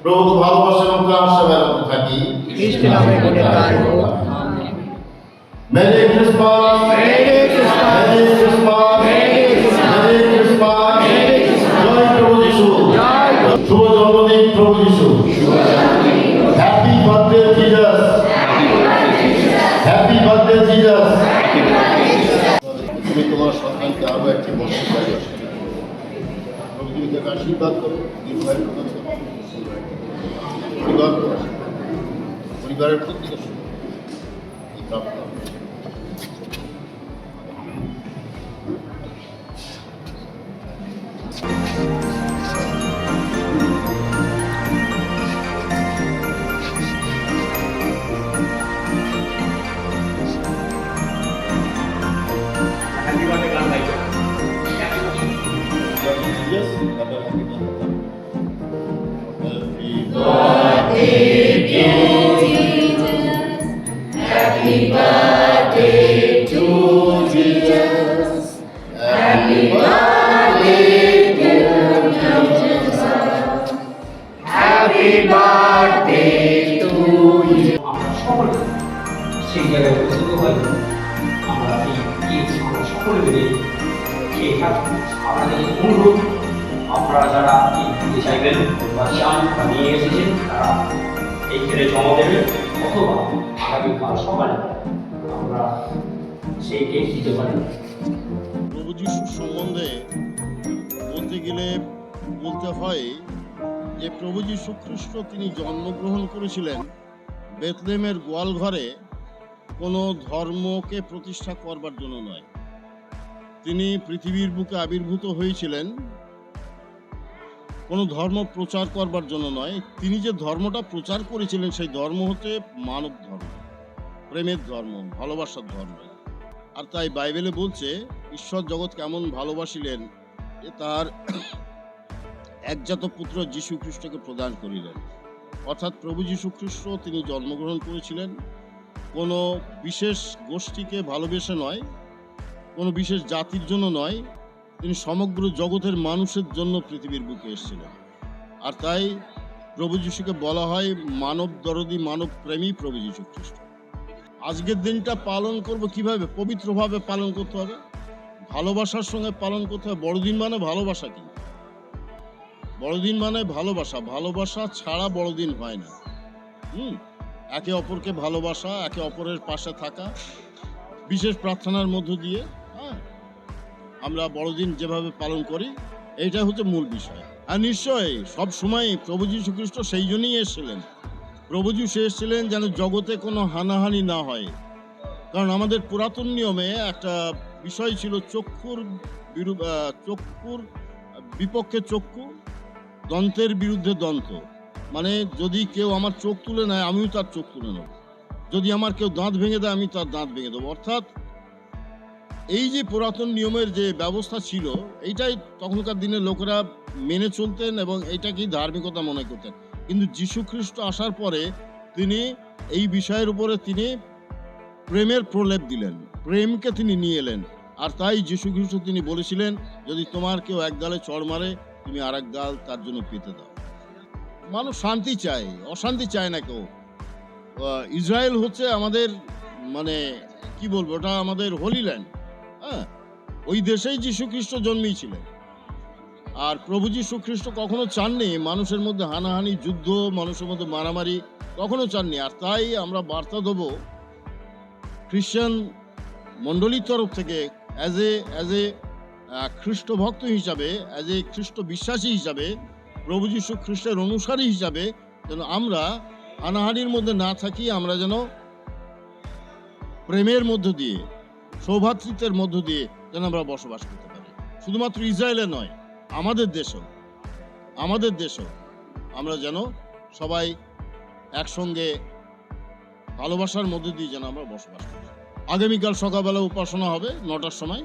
করি প্রভু তো ভালোবাসা এবং তার সেবায় রত থাকি হোক amen. Merry Christmas merry Christmas merry Christmas merry Christmas merry Christmas জয় প্রভু যিশু শুভ জন্মদিন প্রভু যিশু happy birthday Jesus happy birthday Jesus তুমি তোমার সন্তানকে আরও একটি বছর পাবে তুমি তাকে আশীর্বাদ করো। দীর্ঘায়ু সেই জায়গায় উপস্থিত হই আমরা এই সকলে মিলে অনুরোধ আপনারা যারা দিতে চাইবেন বা চান বা নিয়ে এসেছেন, তারা এইখানে জমা দেবেন অথবা সকালে আমরা সেই কেক দিতে সম্বন্ধে বলতে গেলে বলতে হয় যে প্রভু যীশু খ্রিস্ট তিনি জন্মগ্রহণ করেছিলেন বেতলেমের গোয়াল ঘরে কোনো ধর্মকে প্রতিষ্ঠা করবার জন্য নয়। তিনি পৃথিবীর বুকে আবির্ভূত হয়েছিলেন কোনো ধর্ম প্রচার করবার জন্য নয়। তিনি যে ধর্মটা প্রচার করেছিলেন, সেই ধর্ম হচ্ছে মানব ধর্ম, প্রেমের ধর্ম, ভালোবাসার ধর্ম। আর তাই বাইবেলে বলছে, ঈশ্বর জগৎ কেমন ভালোবাসিলেন যে তার একজাত পুত্র যীশু খ্রিস্টকে প্রদান করিলেন। অর্থাৎ প্রভু যীশু খ্রিস্ট তিনি জন্মগ্রহণ করেছিলেন। কোনো বিশেষ গোষ্ঠীকে ভালোবেসে নয়, কোনো বিশেষ জাতির জন্য নয় তিনি সমগ্র জগতের মানুষের জন্য পৃথিবীর বুকে এসেছিলেন। আর তাই প্রভু যিশুকে বলা হয় মানব দরদি, মানব প্রেমী প্রভু যীশু খ্রিস্ট। আজকের দিনটা পালন করব কীভাবে? পবিত্রভাবে পালন করতে হবে। ভালোবাসার সঙ্গে পালন করতে হবে। বড়দিন মানে ভালোবাসা কি? বড়দিন মানে ভালোবাসা। ভালোবাসা ছাড়া বড়দিন হয় না। হুম, একে অপরকে ভালোবাসা, একে অপরের পাশে থাকা, বিশেষ প্রার্থনার মধ্য দিয়ে আমরা বড়দিন যেভাবে পালন করি, এইটা হচ্ছে মূল বিষয়। আর নিশ্চয়ই সব সময় প্রভু যীশু খ্রিস্ট সেই জন্যই এসেছিলেন। প্রভু যীশু এসেছিলেন যেন জগতে কোনো হানাহানি না হয়। কারণ আমাদের পুরাতন নিয়মে একটা বিষয় ছিল চক্ষুর বিরু চক্ষুর বিপক্ষে চক্ষু, দন্তের বিরুদ্ধে দন্ত। মানে যদি কেউ আমার চোখ তুলে নেয়, আমিও তার চোখ তুলে নেব। যদি আমার কেউ দাঁত ভেঙে দেয়, আমি তার দাঁত ভেঙে দেবো। অর্থাৎ এই যে পুরাতন নিয়মের যে ব্যবস্থা ছিল, এইটাই তখনকার দিনে লোকেরা মেনে চলতেন এবং এইটাকেই ধার্মিকতা মনে করতেন। কিন্তু যীশু খ্রিস্ট আসার পরে তিনি এই বিষয়ের উপরে তিনি প্রেমের প্রলেপ দিলেন, প্রেমকে তিনি নিয়ে এলেন। আর তাই যীশু খ্রিস্ট তিনি বলেছিলেন, যদি তোমার কেউ এক গালে চড় মারে, তুমি আর এক গাল তার জন্য পেতে দাও। মানুষ শান্তি চায়, অশান্তি চায় না কেউ। ইসরায়েল হচ্ছে আমাদের মানে কি বলব, ওটা আমাদের হোলি ল্যান্ড হ্যাঁ ওই দেশেই যীশু খ্রিস্ট জন্মেছিলেন আর প্রভু যীশু খ্রিস্ট কখনো চাননি মানুষের মধ্যে হানাহানি, যুদ্ধ, মানুষের মধ্যে মারামারি, কখনো চাননি। আর তাই আমরা বার্তা দেবো খ্রিস্টান মণ্ডলীর তরফ থেকে অ্যাজ এ অ্যাজ এ খ্রিস্ট ভক্ত হিসাবে অ্যাজ এ খ্রিস্ট বিশ্বাসী হিসাবে, প্রভু যীশু খ্রিস্টের অনুসারী হিসাবে যেন আমরা হানাহানির মধ্যে না থাকি, আমরা যেন প্রেমের মধ্য দিয়ে সৌভাতৃত্বের মধ্য দিয়ে যেন আমরা বসবাস করতে পারি। শুধুমাত্র ইসরায়েলে নয়, আমাদের দেশও। আমাদের দেশও আমরা যেন সবাই একসঙ্গে ভালোবাসার মধ্য দিয়ে যেন আমরা বসবাস করি। আগামীকাল সকালবেলা উপাসনা হবে, নটার সময়!